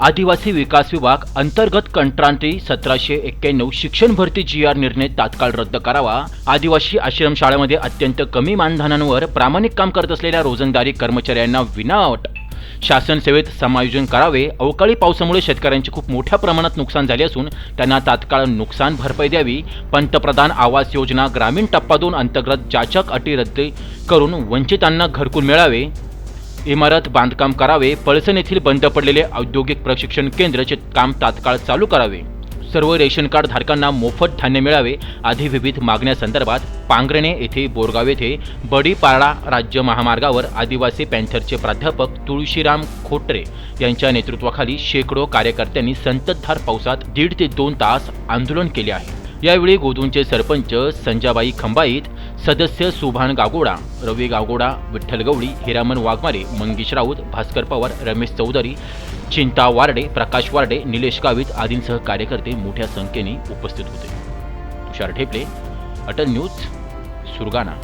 आदिवासी विकास विभाग अंतर्गत कंत्राटी सतराशे एक्क्याण्णव शिक्षण भरती जी आर निर्णय तात्काळ रद्द करावा. आदिवासी आश्रमशाळेमध्ये अत्यंत कमी मानधनांवर प्रामाणिक काम करत असलेल्या रोजंदारी कर्मचाऱ्यांना विनाअट. शासन सेवेत समायोजन करावे. अवकाळी पावसामुळे शेतकऱ्यांचे खूप मोठ्या प्रमाणात नुकसान झाले असून त्यांना तात्काळ नुकसान भरपाई द्यावी. पंतप्रधान आवास योजना ग्रामीण टप्पा दोन अंतर्गत जाचक अटी रद्द करून वंचितांना घरकुल मिळावे. इमारत बांधकाम करावे पळसण येथील बंद पडलेले औद्योगिक प्रशिक्षण केंद्राचे काम तात्काळ चालू करावे. सर्व रेशन कार्ड धारकांना मोफत धान्य मिळावे आदी विविध मागण्यासंदर्भात पांगरणे येथे बोरगाव येथे बडीपाडा राज्य महामार्गावर आदिवासी पॅन्थरचे प्राध्यापक तुळशीराम खोटरे यांच्या नेतृत्वाखाली शेकडो कार्यकर्त्यांनी संततधार पावसात दीड ते दोन तास आंदोलन केले आहे. यावेळी गोदूंचे सरपंच संजाबाई खंबाईत सदस्य सुभान गागोडा रवी गागोडा विठ्ठल गवळी हिरामन वाघमारे मंगेश राऊत भास्कर पवार रमेश चौधरी चिंता वारडे प्रकाश वारडे निलेश गावित आदींसह कार्यकर्ते मोठ्या संख्येने उपस्थित होते. तुषार ठेपले अटल न्यूज सुरगाणा.